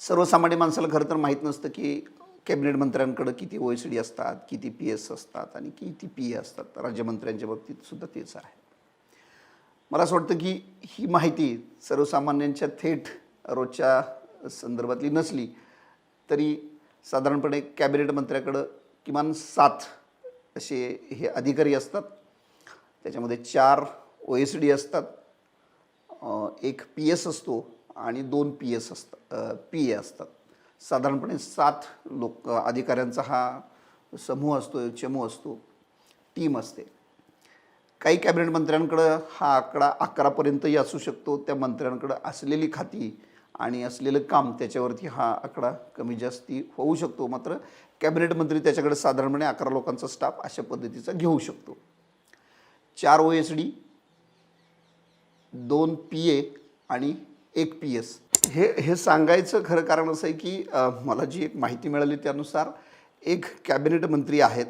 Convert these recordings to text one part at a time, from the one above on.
सर्वसामान्य माणसाला खरं तर माहीत नसतं की कॅबिनेट मंत्र्यांकडं किती ओ एस डी असतात किती पी एस असतात आणि किती पी ए असतात. राज्यमंत्र्यांच्या बाबतीत सुद्धा तेच आहे. मला असं वाटतं की ही माहिती सर्वसामान्यांच्या थेट रोजच्या संदर्भातली नसली तरी साधारणपणे कॅबिनेट मंत्र्याकडं किमान सात असे हे अधिकारी असतात. त्याच्यामध्ये चार ओ एस डी असतात एक पी एस असतो. आणि दोन पी एस असतात पी ए असतात. साधारणपणे सात लोक अधिकाऱ्यांचा हा समूह असतो चमू असतो टीम असते. काही कॅबिनेट मंत्र्यांकडं हा आकडा अकरापर्यंतही असू शकतो त्या मंत्र्यांकडं असलेली खाती आणि असलेलं काम त्याच्यावरती हा आकडा कमी जास्ती होऊ शकतो. मात्र कॅबिनेट मंत्री त्याच्याकडे साधारणपणे अकरा लोकांचा स्टाफ अशा पद्धतीचा घेऊ शकतो. चार ओ एस डी दोन पी ए आणि एक पी एस हे हे सांगायचं खरं कारण असं आहे की मला जी एक माहिती मिळाली त्यानुसार एक कॅबिनेट मंत्री आहेत.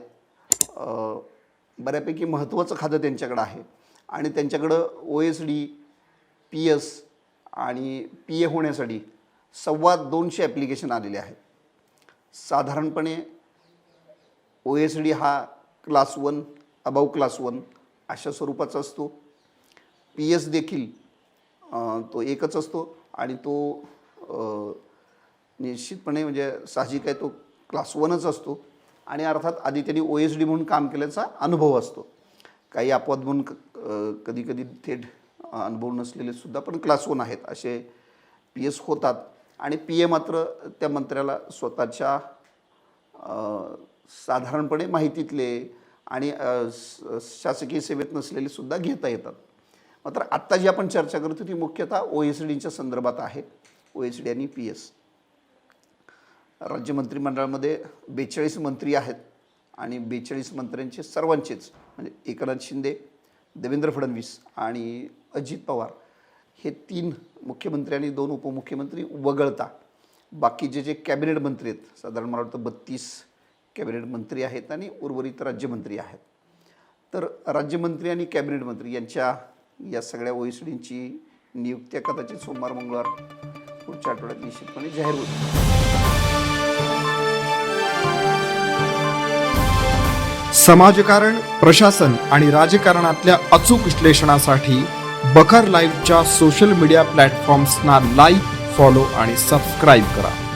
बऱ्यापैकी महत्त्वाचं खातं त्यांच्याकडं आहे. आणि त्यांच्याकडं O S D P S आणि पी ए होण्यासाठी सव्वा दोनशे ॲप्लिकेशन आलेले आहेत. साधारणपणे ओ एस डी हा class one above class one अशा स्वरूपाचा असतो. पी एस देखील तो एकच असतो आणि तो निश्चितपणे म्हणजे साहजिक आहे तो क्लास वनच असतो. आणि अर्थात आधी त्यांनी ओ एस डी म्हणून काम केल्याचा अनुभव असतो. काही अपवाद म्हणून कधी कधी थेट अनुभव नसलेले सुद्धा पण क्लास वन आहेत असे पी एस होतात. आणि पी ए मात्र त्या मंत्र्याला स्वतःच्या साधारणपणे माहितीतले आणि स- शासकीय सेवेत नसलेले सुद्धा घेता येतात. मात्र आत्ता जी आपण चर्चा करतो ती मुख्यतः ओ एस डीच्या संदर्भात आहे. ओ एस डी आणि पी एस राज्य मंत्रिमंडळामध्ये बेचाळीस मंत्री आहेत आणि बेचाळीस मंत्र्यांचे सर्वांचेच म्हणजे एकनाथ शिंदे देवेंद्र फडणवीस आणि अजित पवार हे तीन मुख्यमंत्री आणि दोन उपमुख्यमंत्री वगळता बाकीचे जे कॅबिनेट मंत्री आहेत साधारण मला वाटतं बत्तीस कॅबिनेट मंत्री आहेत आणि उर्वरित राज्यमंत्री आहेत. तर राज्यमंत्री आणि कॅबिनेट मंत्री यांच्या या सगळ्या ओईसडींची नियुक्त्या कदाचित सोमवार मंगळवार पुढच्या आठवड्यात निश्चितपणे जाहीर होईल. समाजकारण प्रशासन आणि राजकारणातल्या अचूक विश्लेषणासाठी बखर लाईव्हच्या सोशल मीडिया प्लॅटफॉर्म्सना लाईक फॉलो आणि सबस्क्राईब करा.